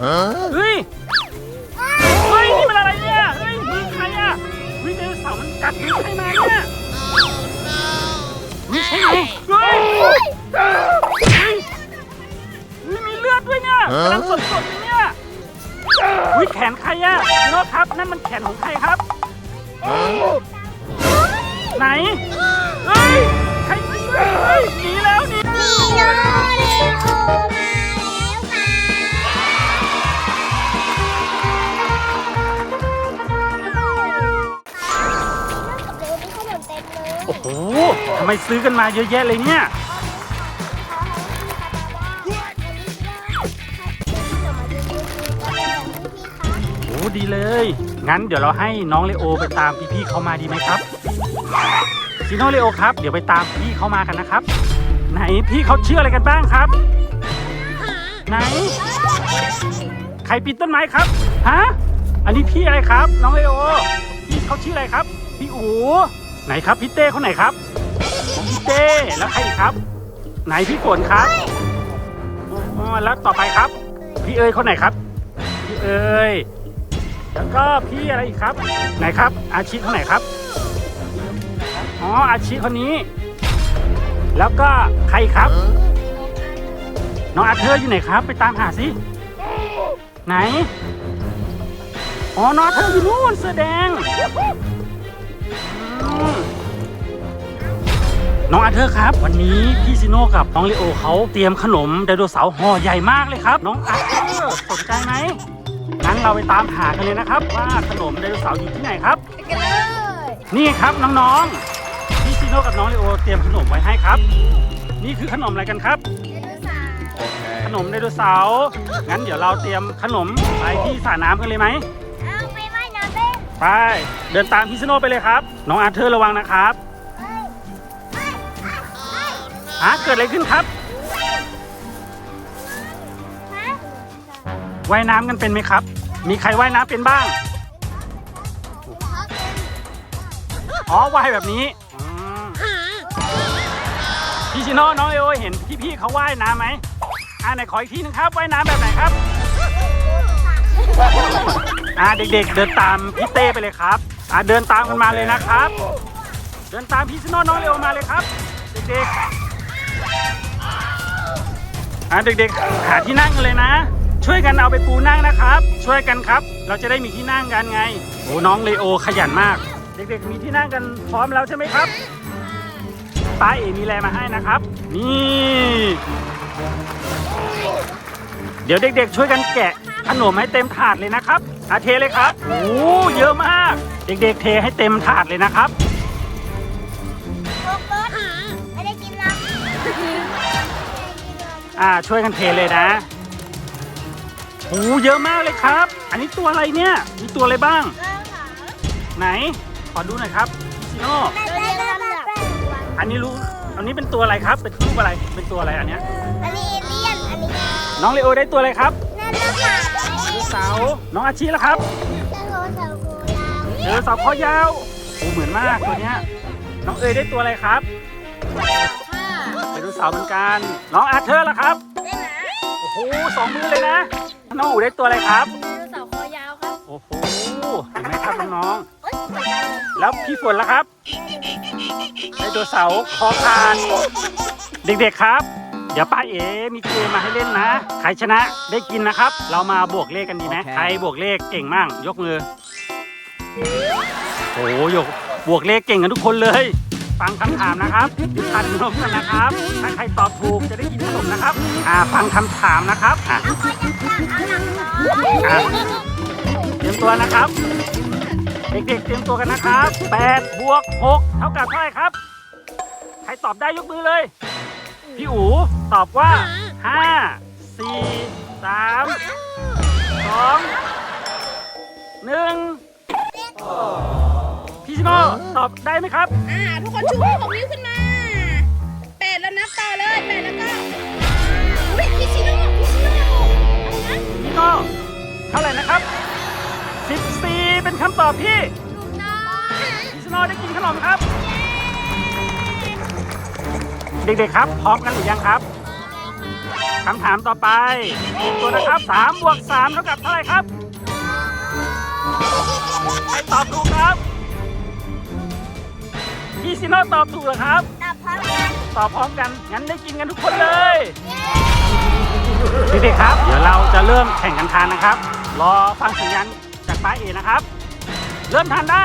เฮ้ยเฮ้ยนี่มันอะไรเนี่ยเฮ้ยมือใครอะเฮ้ยไดโนเสาร์มันกัดมือใครมาเนี่ยนี่ใช่ไหมเฮ้ยเฮ้ยเฮ้ยมีเลือดด้วยเนี่ยกำลังสดๆเลยเนี่ยเฮ้ยแขนใครอะน้ตครับนั่นมันแขนของใครครับ ไหนเฮ้ยใครเฮ้ยหนีแล้วหนีนี่โนเรโำไมซื้อกันมาเยอะแยะเลยเนี่ย โอ้ดีเลย งั้นเดี๋ยวเราให้น้องเลโอไปตามพี่ๆเขามาดีไหมครับซีโนเลโอครับ เดี๋ยวไปตามพี่เขามากันนะครับ ไหนพี่เขาเชื่ออะไรกันบ้างครับ ไหน ใครปีนต้นไม้ครับ ฮะ อันนี้พี่อะไรครับ น้องเลโอ พี่เขาชื่ออะไรครับ พี่อูไหนครับพี่เต้คนไหนครับ เต้แล้วใครอีกครับ ไหนพี่ฝนครับอ๋อแล้วต่อไปครับ พี่เอ๋ยคนไหนครับ พี่เอ๋ยแล้วก็พี่อะไรอีกครับ ไหนครับ อาชีพคนไหนครับอ๋ออาชีพคนนี้ แล้วก็ใครครับน้องอาเธอร์อยู่ไหนครับ ไปตามหาสิไหนอ๋อน้องอาเธอร์อยู่นู่นเสื้อแดงอ น้องอาเธอร์ครับ วันนี้พี่ซิโน่กับน้องเลโอเขาเตรียมขนมไดโนเสาร์ห่อใหญ่มากเลยครับ น้องอาเธอร์สนใจไหมงั้นเราไปตามหากันเลยนะครับ ว่าขนมไดโนเสาร์อยู่ที่ไหนครับกันเลยนี่ครับน้องๆพี่ซิโน่กับน้องเลโอเตรียมขนมไว้ให้ครับ นี่คือขนมอะไรกันครับขนมไดโนเสาร์งั้นเดี๋ยวเราเตรียมขนมไปที่สระน้ำกันเลยไหมเอาไปว่ายน้ำเล่นไปเดินตามพี่ซิโน่ไปเลยครับ น้องอาร์เธอร์ระวังนะครับ ฮะเกิดอะไรขึ้นครับ ว่ายน้ำกันเป็นไหมครับ มีใครว่ายน้ำเป็นบ้าง อ๋อว่ายแบบนี้อืมพี่ชิโน่น้องเอโอเห็นพี่ๆเขาว่ายน้ำไหมอ่าไหนขออีกทีนึงครับว่ายน้ำแบบไหนครับ อ่าเด็กๆ เดินตามพี่เต้ไปเลยครับอ่าเดินตามกันมาเลยนะครับ เดินตามพี่ชิโน่น้องเอโอมาเลยครับ เด็กๆ อ่าเด็กๆ หาที่นั่งกันเลยนะ ช่วยกันเอาไปปูนั่งนะครับ ช่วยกันครับ เราจะได้มีที่นั่งกันไงโอ้น้องเลโอขยันมาก เด็กๆ มีที่นั่งกันพร้อมแล้วใช่ไหมครับป้าเอมีแรมาให้นะครับ นี่ เดี๋ยวเด็กๆ ช่วยกันแกะขนมให้เต็มถาดเลยนะครับอาเทเลยครับโอ้เยอะมาก เด็กๆ เทให้เต็มถาดเลยนะครับโอ๊กรถไม่ได้กินน้ำ อ่าช่วยกันเทเลยนะโอ้เยอะมากเลยครับ อันนี้ตัวอะไรเนี่ย มีตัวอะไรบ้าง ไหน ขอดูหน่อยครับพี่ชิโน่ได้ลำดับอันนี้รู้ อันนี้เป็นตัวอะไรครับ เป็นรูปอะไร เป็นตัวอะไรอันเนี้ย อันนี้เอเลี่ยน อันนี้น้องเลโอได้ตัวอะไรครับนั่นนะคะไดโนเสาร์น้องอาชีแล้วครับจะโรสาโกยาวไดโนเสาร์คอยาวโอ้เหมือนมากตัวเนี้ย น้องเอ๋ยได้ตัวอะไรครับไดโน เสาร์เหมือนกัน น้องอาเธอร์ล่ะครับ ได้ไหมโอ้โหสองมือเลยนะ น้องอู๋ได้ตัวอะไรครับ ไดโนเสาร์คอยาวครับโอ้โหเห็นไหมครับน้องเอ้ยเหมือนกันเลยๆแล้วพี่ฝนล่ะครับไดโนเสาร์คอพานเด็กๆครับ เดี๋ยวป้าเอ๋มีเกมมาให้เล่นนะใครชนะได้กินนะครับ เรามาบวกเลขกันดีไหมโอเค ใครบวกเลขเก่งมั่งยกมือโอ้โหยกบวกเลขเก่งกันทุกคนเลย ฟังคำถามนะครับทานขนมกันนะครับ ถ้าใครตอบถูกจะได้กินขนมนะครับ อ่าฟังคำถามนะครับอะอะเตรียมตัวนะครับ เด็กๆเตรียมตัวกันนะครับ8บวก6เท่ากับเท่าไหร่ครับ ใครตอบได้ยกมือเลย พี่อูตอบว่า 5 4 3 2 1พี่ชิ โน่ตอบได้ไหมครับ อ่า ทุกคนชูหกนิ้วขึ้นมาแปดแล้วนับต่อเลยแปดแล้วก็อุ้ยพี่ชิโน่พี่ชิโน่อะไรนะพี่โน่เท่าไหร่นะครับ 14 เป็นคำตอบที่พี่ชิโน่ได้กินขนมครับ เด็กๆครับ พร้อมกันหรือยังครับคำถามต่อไปอีกตัวนะครับ3บวก3เท่ากับเท่าไหร่ครับ ใครตอบถูกครับ พี่ซิโน่ตอบถูกเหรอครับ ตอบพร้อมกันตอบพร้อมกัน งั้นได้กินกันทุกคนเลยเด็กๆครับ เดี๋ยวเราจะเริ่มแข่งกันทานนะครับ รอฟังสัญญาณจากป้าเอนะครับ เริ่มทานได้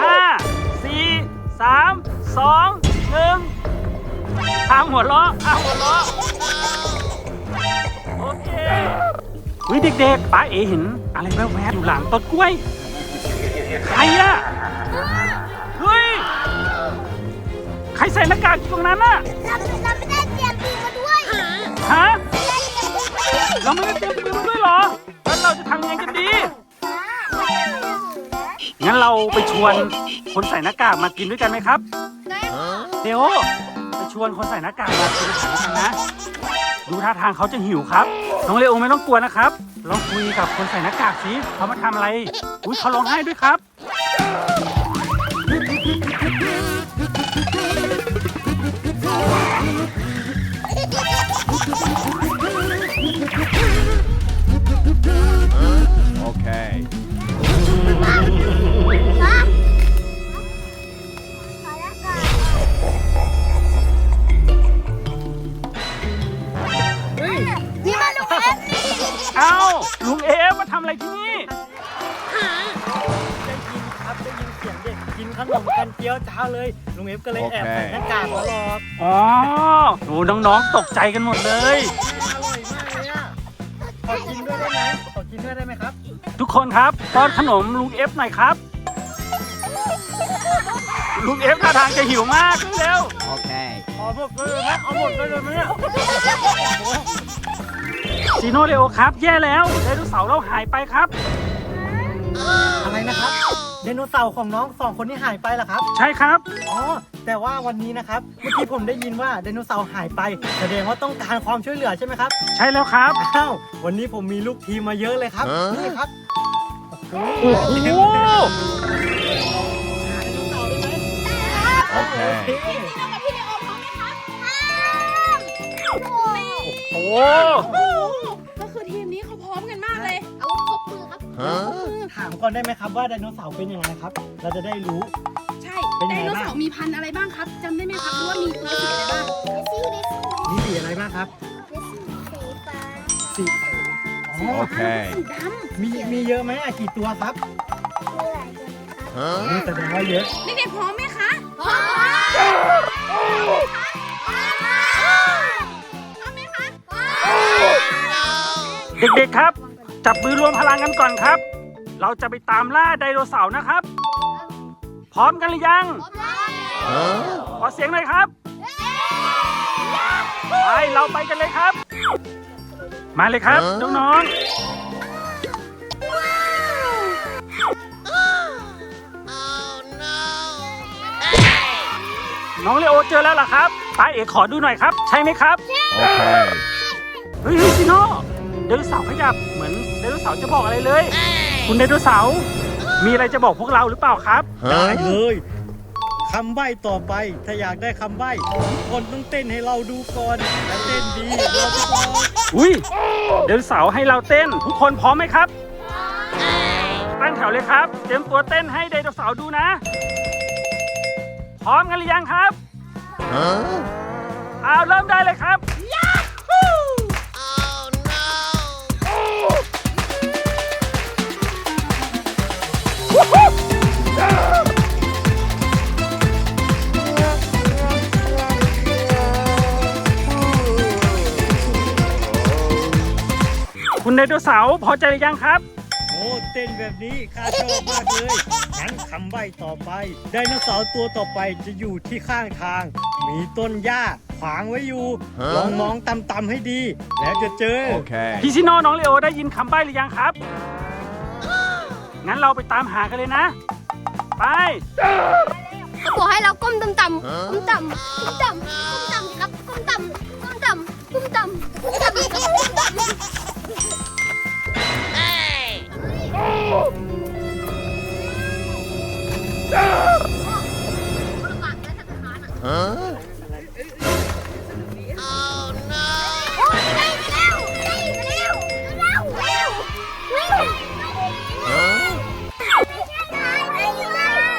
5 4 3 2 1ทางหัวเราะทางหัวเราะโอเควิเด็กๆป้าเอเห็นอะไรแวบๆอยู่หลังต้นกล้วย ใครอะเฮ้ย ใครใส่หน้ากากอยู่ตรงนั้นน่ะเราเราไม่ได้เตรียมปืนมาด้วยฮะไม่ได้เตรียมปืนมาด้วยเราไม่ได้เตรียมปืนมาด้วยเหรอแล้วเราจะทำยังไงกันดีงั้นเราไปชวนคนใส่หน้ากากมากินด้วยกันไหมครับเดี๋ยวไปชวนคนใส่หน้ากากมากินอาหารด้วยกันนะดูท่าทางเขาจะหิวครับ น้องเลโอไม่ต้องกลัวนะครับลองคุยกับคนใส่หน้ากากสิเขามาทำอะไร อุ้ยเขาร้องไห้ด้วยครับ ฟก็เลยแอบโอเคใส่หน้ากากมาหลอกอ๋อโอ้น้องๆตกใจกันหมดเลย อร่อยมากเลยอะขอกินด้วยได้ไหมขอกินด้วยได้ไหมครับ ทุกคนครับป้อนขนมลุงเอฟหน่อยครับ ลุงเอฟท่าทางจะหิวมากเร็ว Okay. เอาหมดไปเลยไหมเอาหมดไปเลยไหมเนี่ยซีโนเรโอครับ แย่แล้วไดโนเสาร์เราหายไปครับ อะไรนะครับ ไดโนเสาร์ของน้องสองคนนี้หายไปเหรอครับ ใช่ครับ อ๋อ แต่ว่าวันนี้นะครับ เมื่อกี้ผมได้ยินว่าไดโนเสาร์หายไป แสดงว่าต้องการความช่วยเหลือใช่ไหมครับ ใช่แล้วครับ อ้าว วันนี้ผมมีลูกทีมมาเยอะเลยครับ นี่ครับ โอ้โหโอเคพี่น้องกับพี่เลโอพร้อมไหมคะโอ้โอ้ก็คือทีมนี้เขาพร้อมกันมากเลย เอาครบมือครับถามก่อนได้ไหมครับว่าไดโนเสาร์เป็นยังไงครับ เราจะได้รู้ ใช่เป็นไดยังไงโนบ้างเสาร์มีพันธุ์อะไรบ้างครับจำได้ไหมครับหรือว่ามีตัวสีอะไรบ้างเดซี่เดซี่มีสีอะไรบ้างครับเดซี่สีฟ้าสีอ๋อ Okay. สีดมีมีเยอะไหมอะกี่ตัวครับมีหลายตัวครับนี่แสดงว่าเยอะำเด็กๆพร้อมไหมคะพร้อมพร้อมไหมคะเด็กๆครับ จับมือรวมพลังกันก่อนครับ เราจะไปตามล่าไดโนเสาร์นะครับ พร้อมกันหรือยังขอเสียงหน่อยครับไปเราไปกันเลยครับ มาเลยครับน้องๆน้องเลโอเจอแล้วเหรอครับป้าเอกขอดูหน่อยครับ ใช่ไหมครับ Okay. เฮ้ยเฮ้ยซิโน่ไดโนเสาร์ขยับเหมือนไดโนเสาร์จะบอกอะไรเลย คุณไดโนเสาร์มีอะไรจะบอกพวกเราหรือเปล่าครับ ได้เลยคำใบ้ต่อไป ถ้าอยากได้คำใบ้ทุกคนต้องเต้นให้เราดูก่อนถ้าเต้นดีเราจะบอกอุ้ยไดโนเสาร์ให้เราเต้น ทุกคนพร้อมไหมครับ ตั้งแถวเลยครับ เตรียมตัวเต้นให้ไดโนเสาร์ดูนะ พร้อมกันหรือยังครับ Huh? เอาเริ่มได้เลยครับ คุณไดโนเสาร์พอใจหรือยังครับ โอ้เต้นแบบนี้ข้าชอบมากเลยงั้นคำใบ้ต่อไป ไดโนเสาร์ตัวต่อไปจะอยู่ที่ข้างทาง มีต้นหญ้าขวางไว้อยู่ฮะลองมองต่ำๆให้ดี แล้วจะเจอ Okay. พี่ชิโน่น้องเลโอได้ยินคำใบ้หรือยังครับ งั้นเราไปตามหากันเลยนะ ไป เขาบอกให้เราก้มต่ำต่ำก้มต่ำก้มต่ำก้มต่ำสิครับก้มต่ำก้มต่ำก้มต่ำก้มต่ำครับก้มต่ ฮะ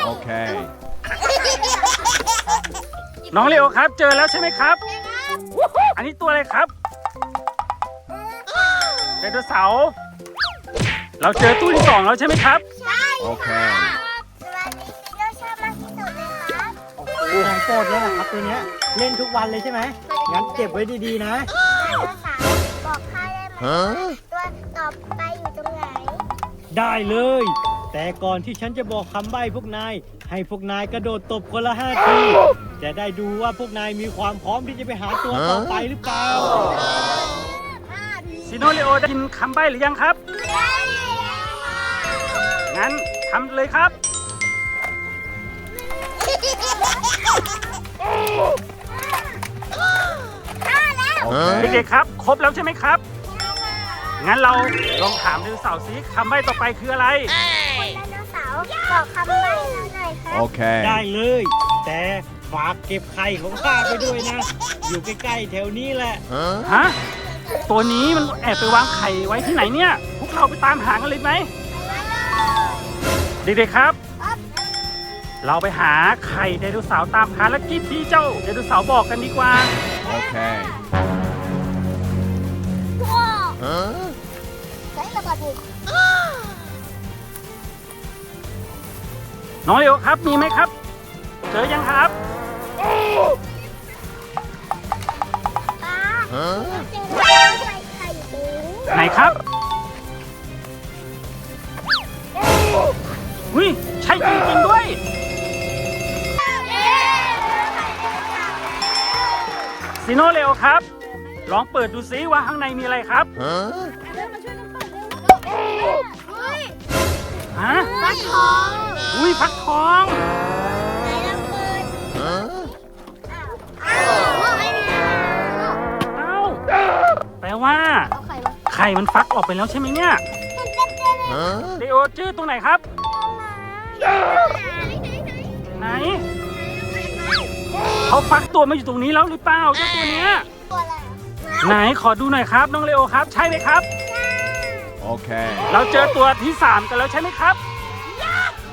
โอเค น้องเลโอครับ เจอแล้วใช่ไหมครับ อันนี้ตัวอะไรครับไดโนเสาร์ เราเจอตู้ที่สองแล้วใช่ไหมครับ ใช่ Okay. วันนี้ซีโร่ชอบมากที่สุดเลยครับตัวของโปรดเลยเหรอครับตัวเนี้ยเล่นทุกวันเลยใช่ไหมงั้นเก็บไว้ดีๆนะ ไดโนเสาร์บอกข้าได้ไหม Huh? ตัวต่อไปอยู่ตรงไหนได้เลย แต่ก่อนที่ฉันจะบอกคำใบ้พวกนาย ให้พวกนายกระโดดตบคนละห้าที จะได้ดูว่าพวกนายมีความพร้อมที่จะไปหาตัวต่อไปหรือเปล่าซิโนเลโอได้ยินคำใบ้หรือยังครับ งั้นทำเลยครับ Okay. เด็กๆครับ ครบแล้วใช่ไหมครับ งั้นเราลองถามไดโนเสาร์ซิคำใบ้ต่อไปคืออะไรไดโนเสาร์บอกคำใบ้เราหน่อยครับ Okay. ได้เลย แต่ฝากเก็บไข่ของข้าไปด้วยนะ อยู่ใกล้ๆแถวนี้แหละ Huh? ฮะ ตัวนี้มันแอบไปวางไข่ไว้ที่ไหนเนี่ย พวกเราไปตามหากันเลยไหม เด็กๆครับ เราไปหาไข่ไดโนเสาร์ตามภารกิจที่เจ้าไดโนเสาร์บอกกันดีกว่า Okay. ว้าว Huh? ใช้ระเบิดบุกน้องเลโอครับ มีไหมครับ เจอยังครับป้า Huh? เจอแล้วใส่ไข่หมูไหนครับ วิใช่จริงๆด้วย ซิโนเลโอครับ ลองเปิดดูซิว่าข้างในมีอะไรครับ Huh? เฮ้ยฮะฟักทองอุ้ยฟักทองไหนลองเปิด Huh? อ้าวไม่มีเอ้าแปลว่าเอาไข่มาไข่มันฟักออกไปแล้วใช่ไหมเนี่ย Huh? เลโอจื้อตรงไหนครับ ไหนเขาฟักตัวมาอยู่ตรงนี้แล้วหรือเปล่าเจ้าตัวเนี้ยตัวอะไรไหนขอดูหน่อยครับ น้องเลโอครับ ใช่ไหมครับ Okay. เราเจอตัวที่3กันแล้วใช่ไหมครับ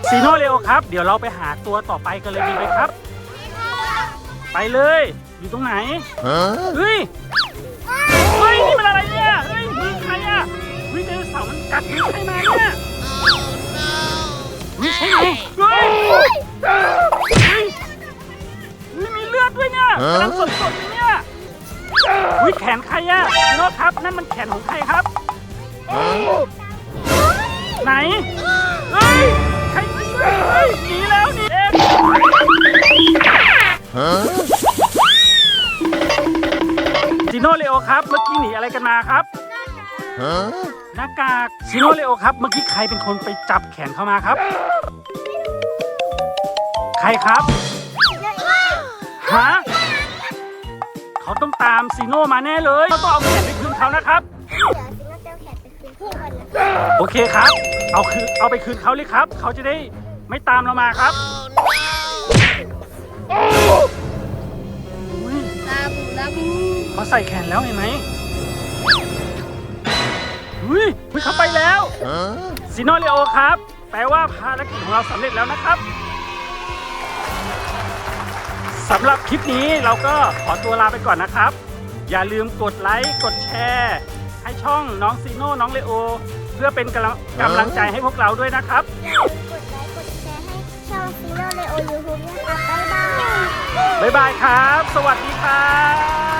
ซีโนเลโอครับ เดี๋ยวเราไปหาตัวต่อไปกันเลยดีไหมครับ ไปเลย อยู่ตรงไหน Huh? เฮ้ยเฮ้ยนี่มันอะไรเนี่ยเฮ้ยมือใครอะเฮ้ยไดโนเสาร์มันกัดมือใครมาเนี่ย เฮ้ยใช่ไม่มีเลือดด้วยเนี่ยกำลังสดๆเลยเนี่ยเฮ้ยแขนใครอะซีโนครับ นั่นมันแขนของใครครับ ไหน เฮ้ย ใครเฮ้ยหนีแล้วหนีเอง Huh? ซิโนเลโอครับ เมื่อกี้หนีอะไรกันมาครับ Huh? หน้ากากซิโนเลโอครับ เมื่อกี้ใครเป็นคนไปจับแขนเข้ามาครับ ใครครับฮะเขาต้องตามซีโนมาแน่เลยเราต้องเอาแขนไปคืนเขานะครับเดี๋ยวซิโนเจ้าแขนไปคืนที่ก่อนนะโอเคครับ เอาคืนเอาไปคืนเขาเลยครับ เขาจะได้ไม่ตามเรามาครับอุ๊ยลาบูลาบูเขาใส่แขนแล้วเห็นไหม อุ้ยอุ๊ยเขาไปแล้ว Huh? ซิโนเลโอครับ แปลว่าภารกิจของเราสำเร็จแล้วนะครับสำหรับคลิปนี้เราก็ขอตัวลาไปก่อนนะครับ อย่าลืมกดไลค์กดแชร์ ให้ช่องน้องซีโน่น้องเลโอ เพื่อเป็นกำลังกำลังใจให้พวกเราด้วยนะครับอย่าลืมกดไลค์กดแชร์ให้ช่องซีโร่เลโอยูทูบด้วยค่ะบ๊ายบาย บ๊ายบายครับ สวัสดีครับ